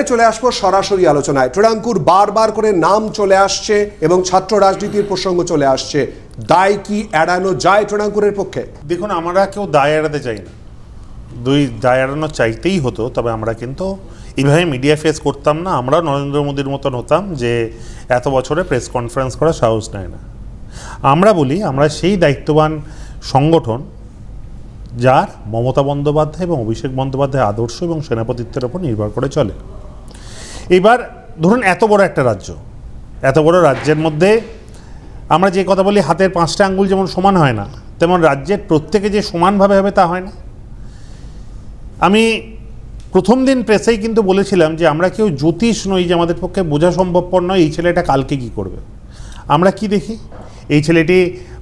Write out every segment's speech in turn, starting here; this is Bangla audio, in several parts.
এবারে চলে আসব সরাসরি আলোচনায়। ট্রেডাঙ্কুর বারবার করে নাম চলে আসছে এবং ছাত্র রাজনীতির প্রসঙ্গ চলে আসছে। দায় কি এড়ানো যায় ট্রেডাঙ্কুরের পক্ষে? দেখুন, আমরা কেউ দায় এড়াতে চাই না। দুই, দায় এড়ানো চাইতেই হতো, তবে আমরা কিন্তু এইভাবে মিডিয়া ফেস করতাম না। আমরা নরেন্দ্র মোদীর মতন হতাম যে এত বছরে প্রেস কনফারেন্স করার সাহস নেয় না। আমরা বলি, আমরা সেই দায়িত্ববান সংগঠন যার মমতা বন্দ্যোপাধ্যায় এবং অভিষেক বন্দ্যোপাধ্যায় আদর্শ এবং সেনাপতিত্বের ওপর নির্ভর করে চলে। এবার ধরুন এত বড় একটা রাজ্য, এত বড় রাজ্যের মধ্যে আমরা যে কথা বলি হাতের পাঁচটা আঙ্গুল যেমন সমান হয় না, তেমন রাজ্যের প্রত্যেকে যে সমানভাবে হবে তা হয় না। আমি প্রথম দিন প্রেসেই কিন্তু বলেছিলাম যে আমরা কেউ জ্যোতিষ নই যে আমাদের পক্ষে বোঝা সম্ভবপর নয়, এই ছেলেটা কালকে কি করবে? আমরা কি দেখি? এই ছেলেটি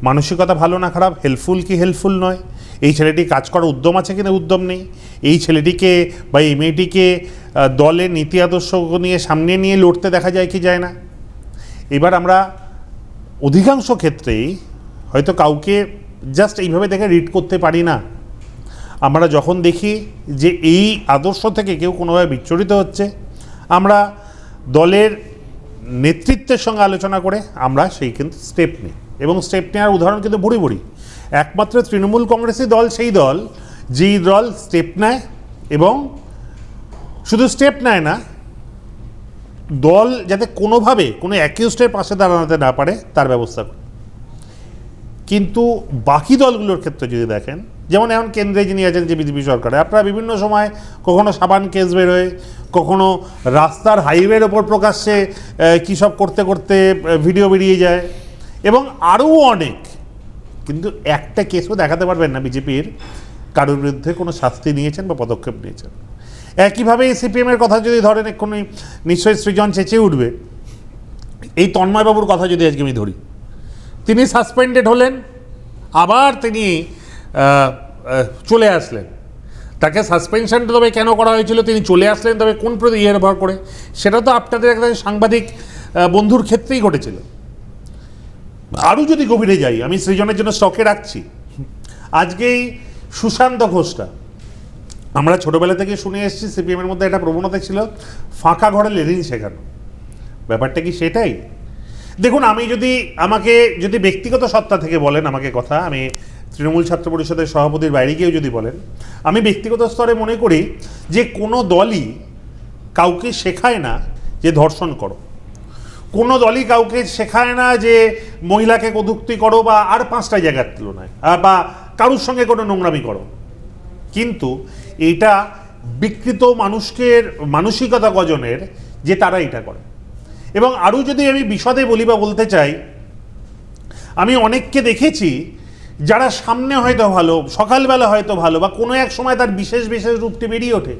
মানসিকতা ভালো না খারাপ হেল্পফুল কি হেল্পফুল নয়? এই ছেলেটি কাজ করার উদ্যম আছে কিনা? উদ্যম নেই। এই ছেলেটিকে বা এই মেয়েটিকে দলের নীতি আদর্শ নিয়ে সামনে নিয়ে লড়তে দেখা যায় কি যায় না? এবার আমরা অধিকাংশ ক্ষেত্রেই হয়তো কাউকে জাস্ট এইভাবে দেখে রিড করতে পারি না। আমরা যখন দেখি যে এই আদর্শ থেকে কেউ কোনোভাবে বিচ্ছুরিত হচ্ছে, আমরা দলের নেতৃত্বের সঙ্গে আলোচনা করে আমরা সেই কিন্তু স্টেপ নিই। এবং স্টেপ নেওয়ার উদাহরণ কিন্তু বুড়ি বুড়ি একমাত্র তৃণমূল কংগ্রেসই দল সেই দল, যেই দল স্টেপ নেয় এবং শুধু স্টেপ নেয় না, দল যাতে কোনোভাবে কোনো অ্যাকিউস্টের পাশে দাঁড়াতে না পারে, তার ব্যবস্থা করে কিন্তু বাকি দলগুলোর ক্ষেত্রে যদি দেখেন, যেমন এখন কেন্দ্রে যিনি আছেন যে বিজেপি সরকারে, আপনারা বিভিন্ন সময় কখনো সাবান কেস বেরোয়, কখনো রাস্তার হাইওয়ের ওপর প্রকাশ্যে কী সব করতে করতে ভিডিও বেরিয়ে যায়, এবং আরও অনেক কিন্তু একটা কেসও দেখাতে পারবেন না বিজেপির কারোর বিরুদ্ধে কোনো শাস্তি নিয়েছেন বা পদক্ষেপ নিয়েছেন। একইভাবে সিপিএমের কথা যদি ধরেন, এক্ষুনি নিশ্চয়ই সৃজন চেঁচে উঠবে। এই তন্ময়বাবুর কথা যদি আজকে আমি ধরি, তিনি সাসপেন্ডেড হলেন, আবার তিনি চলে আসলেন। তাকে সাসপেনশন তবে কেন করা হয়েছিল, তিনি চলে আসলেন তবে কোন প্রতি ইয়ের ভর করে, সেটা তো আপনাদের একটা সাংবাদিক বন্ধুর ক্ষেত্রেই ঘটেছিল। আরও যদি গভীরে যাই, আমি সৃজনের জন্য স্টকে রাখছি। আজকেই সুশান্ত ঘোষটা, আমরা ছোটবেলা থেকে শুনে এসেছি, সিপিএমের মধ্যে একটা প্রবণতা ছিল, ফাঁকা ঘরে লেনিন শেখানো। ব্যাপারটা কি সেটাই? দেখুন, আমি যদি আমাকে যদি ব্যক্তিগত সত্তা থেকে বলেন আমাকে কথা, আমি তৃণমূল ছাত্র পরিষদের সভাপতির বাইরে গিয়েও যদি বলেন, আমি ব্যক্তিগত স্তরে মনে করি যে কোনো দলই কাউকে শেখায় না যে ধর্ষণ করো। কোনো দলই কাউকে শেখায় না যে মহিলাকে কদুক্তি করো বা আর পাঁচটা জায়গার তুলনায় বা কারুর সঙ্গে কোনো নোংরামি করো। কিন্তু এটা বিকৃত মানুষকে মানসিকতা গজনের যে তারা এটা করে। এবং আরও যদি আমি বিশদে বলি বা বলতে চাই, আমি অনেককে দেখেছি যারা সামনে হয়তো ভালো, সকালবেলা হয়তো ভালো, বা কোনো এক সময় তার বিশেষ বিশেষ রূপটি বেরিয়ে ওঠে।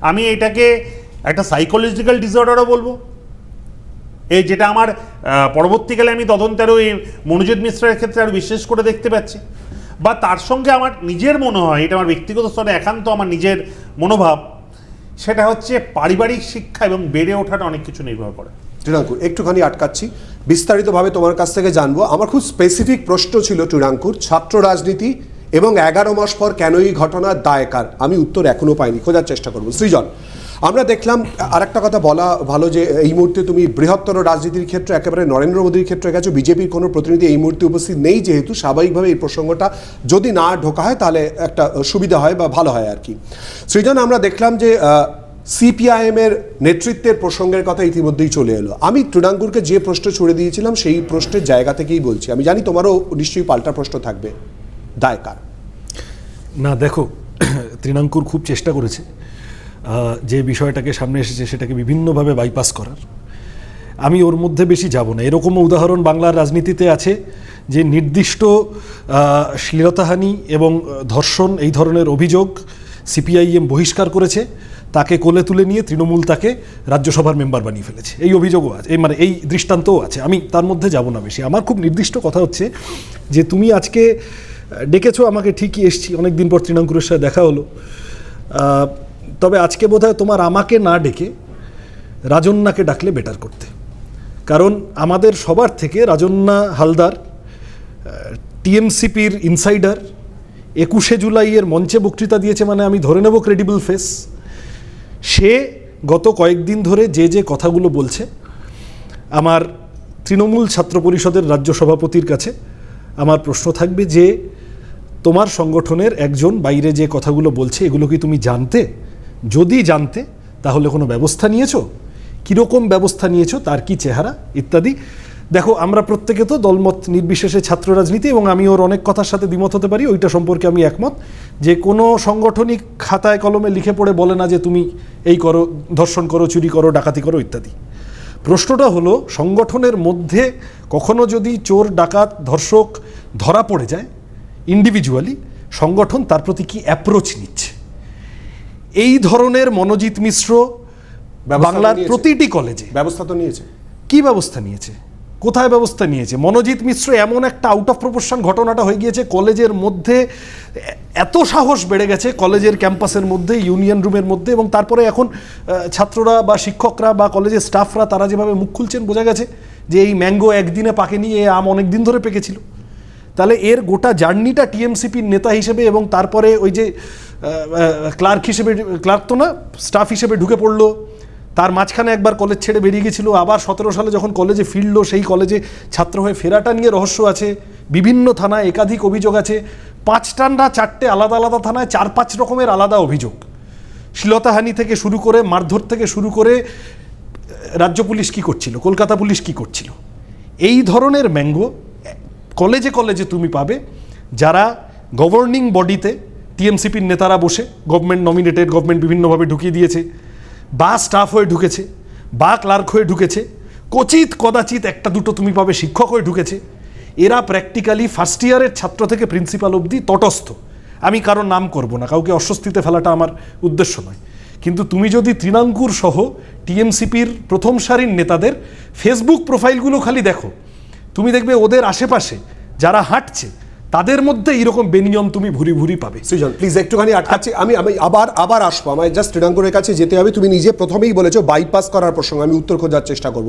আমি এটাকে একটা সাইকোলজিক্যাল ডিসঅর্ডারও বলব এই যেটা আমার পরবর্তীকালে আমি তদন্তেরও এই মনোজিৎ মিশ্রের ক্ষেত্রে আরও বিশেষ করে দেখতে পাচ্ছি। বা তার সঙ্গে আমার নিজের মনে হয় এটা আমার ব্যক্তিগত স্তরে একান্ত আমার নিজের মনোভাব, সেটা হচ্ছে পারিবারিক শিক্ষা এবং বেড়ে ওঠাটা অনেক কিছু নির্ভর করে। টুরাঙ্কুর একটুখানি আটকাচ্ছি। বিস্তারিতভাবে তোমার কাছ থেকে জানব, আমার খুব স্পেসিফিক প্রশ্ন ছিল টুরাঙ্কুর ছাত্র রাজনীতি এবং এগারো মাস পর কেন এই ঘটনার দায়কার? আমি উত্তর এখনও পাইনি, খোঁজার চেষ্টা করব। সৃজন আমরা দেখলাম, আরেকটা কথা বলা ভালো যে এই মুহূর্তে তুমি বৃহত্তর রাজনীতির ক্ষেত্রে একেবারে নরেন্দ্র মোদীর ক্ষেত্রে গেছো, বিজেপির কোনো প্রতিনিধি এই মুহূর্তে উপস্থিত নেই যেহেতু স্বাভাবিকভাবে এই প্রসঙ্গটা যদি না ঢোকা হয় তাহলে একটা সুবিধা হয় বা ভালো হয় আর কি। সৃজন, আমরা দেখলাম যে সিপিআইএম এর নেতৃত্বের প্রসঙ্গের কথা ইতিমধ্যেই চলে এলো। আমি তৃণাঙ্কুরকে যে প্রশ্ন ছুড়ে দিয়েছিলাম সেই প্রশ্নের জায়গা থেকেই বলছি। আমি জানি তোমারও নিশ্চয়ই পাল্টা প্রশ্ন থাকবে। দায়কার না, দেখো তৃণাঙ্কুর খুব চেষ্টা করেছে। যে বিষয়টাকে সামনে এসেছে সেটাকে বিভিন্নভাবে বাইপাস করার। আমি ওর মধ্যে বেশি যাব না। এরকমও উদাহরণ বাংলার রাজনীতিতে আছে যে নির্দিষ্ট শ্লীলতাহানি এবং ধর্ষণ এই ধরনের অভিযোগ সিপিআইএম বহিষ্কার করেছে। তাকে কোলে তুলে নিয়ে তৃণমূল তাকে রাজ্যসভার মেম্বার বানিয়ে ফেলেছে। এই অভিযোগও আছে। এই মানে এই দৃষ্টান্তও আছে। আমি তার মধ্যে যাব না বেশি। আমার খুব নির্দিষ্ট কথা হচ্ছে যে তুমি আজকে ডেকেছো আমাকে ঠিকই এসছি। অনেক দিন পর তৃণাঙ্কুরের সাথে দেখা হলো। তবে আজকে বোধহয় তোমার আমাকে না ডেকে রাজন্যাকে ডাকলে বেটার করতে। কারণ আমাদের সবার থেকে রাজন্যা হালদার টিএমসিপির ইনসাইডার একুশে জুলাইয়ের মঞ্চে বক্তৃতা দিয়েছে মানে আমি ধরে নেব ক্রেডিবল ফেস সে গত কয়েকদিন ধরে যে যে কথাগুলো বলছে, আমার তৃণমূল ছাত্র পরিষদের রাজ্য সভাপতির কাছে আমার প্রশ্ন থাকবে যে, তোমার সংগঠনের একজন বাইরে যে কথাগুলো বলছে, এগুলো কি তুমি জানতে? যদি জানতে, তাহলে কোনো ব্যবস্থা নিয়েছো? কীরকম ব্যবস্থা নিয়েছো? তার কি চেহারা? ইত্যাদি। দেখো, আমরা প্রত্যেকে তো দলমত নির্বিশেষে ছাত্র রাজনীতি এবং আমি ওর অনেক কথার সাথে দ্বিমত হতে পারি, ওইটা সম্পর্কে আমি একমত। যে কোনো সাংগঠনিক খাতায় কলমে লিখে পড়ে বলে না যে তুমি এই করো, ধর্ষণ করো, চুরি করো, ডাকাতি করো, ইত্যাদি। প্রশ্নটা হলো, সংগঠনের মধ্যে কখনো যদি চোর, ডাকাত, ধর্ষক ধরা পড়ে যায় ইন্ডিভিজুয়ালি সংগঠন তার প্রতি কি অ্যাপ্রোচ নিচ্ছে? এই ধরনের মনোজিৎ মিশ্র বাংলার প্রতিটি কলেজে। ব্যবস্থা তো নিয়েছে। কি ব্যবস্থা নিয়েছে? কোথায় ব্যবস্থা নিয়েছে? মনোজিৎ মিশ্র এমন একটা আউট অফ প্রপোর্শন ঘটনাটা হয়ে গিয়েছে কলেজের মধ্যে এত সাহস বেড়ে গেছে কলেজের ক্যাম্পাসের মধ্যে ইউনিয়ন রুমের মধ্যে এবং তারপরে এখন ছাত্ররা বা শিক্ষকরা বা কলেজের স্টাফরা তারা যেভাবে মুখ খুলছেন বোঝা গেছে যে এই ম্যাঙ্গো একদিনে পাকেনি এ আম অনেক দিন ধরে পেকেছিল। তাহলে এর গোটা জার্নিটা টিএমসিপির নেতা হিসেবে এবং তারপরে ওই যে ক্লার্ক হিসেবে, ক্লার্ক তো না, স্টাফ হিসেবে ঢুকে পড়ল। তার মাঝখানে একবার কলেজ ছেড়ে বেরিয়ে গেছিল। আবার সতেরো সালে যখন কলেজে ফিরলো, সেই কলেজে ছাত্র হয়ে ফেরাটা নিয়ে রহস্য আছে। বিভিন্ন থানায় একাধিক অভিযোগ আছে। পাঁচটা না চারটে আলাদা আলাদা থানায় চার পাঁচ রকমের আলাদা অভিযোগ। শ্লীলতাহানি থেকে শুরু করে, মারধর থেকে শুরু করে, রাজ্য পুলিশ কি করছিল, কলকাতা পুলিশ কি করছিল? এই ধরনের ম্যাঙ্গো কলেজে কলেজে তুমি পাবে। যারা গভর্নিং বডিতে টিএমসিপির নেতারা বসে গভর্নমেন্ট নমিনেটেড গভর্নমেন্ট বিভিন্নভাবে ঢুকিয়ে দিয়েছে। বা স্টাফ হয়ে ঢুকেছে, বা ক্লার্ক হয়ে ঢুকেছে। কচিত কদাচিৎ একটা দুটো তুমি পাবে শিক্ষক হয়ে ঢুকেছে। এরা প্র্যাকটিক্যালি ফার্স্ট ইয়ারের ছাত্র থেকে প্রিন্সিপাল অবধি তটস্থ। আমি কারোর নাম করব না, কাউকে অস্বস্তিতে ফেলাটা আমার উদ্দেশ্য নয়। কিন্তু তুমি যদি তৃণাঙ্কুর সহ টিএমসিপির প্রথম সারির নেতাদের ফেসবুক প্রোফাইলগুলো খালি দেখো, তুমি দেখবে ওদের আশেপাশে যারা হাঁটছে তাদের মধ্যে এইরকম বেনিয়ম তুমি ভুরি ভুরি পাবে। সৃজন প্লিজ একটুখানি আটকাচ্ছি আমি আমি আবার আবার আসব। আমায় জাস্ট তৃণাঙ্কুরের কাছে যেতে হবে। তুমি নিজে প্রথমেই বলেছ বাইপাস করার প্রসঙ্গে। আমি উত্তর খোঁজার চেষ্টা করব।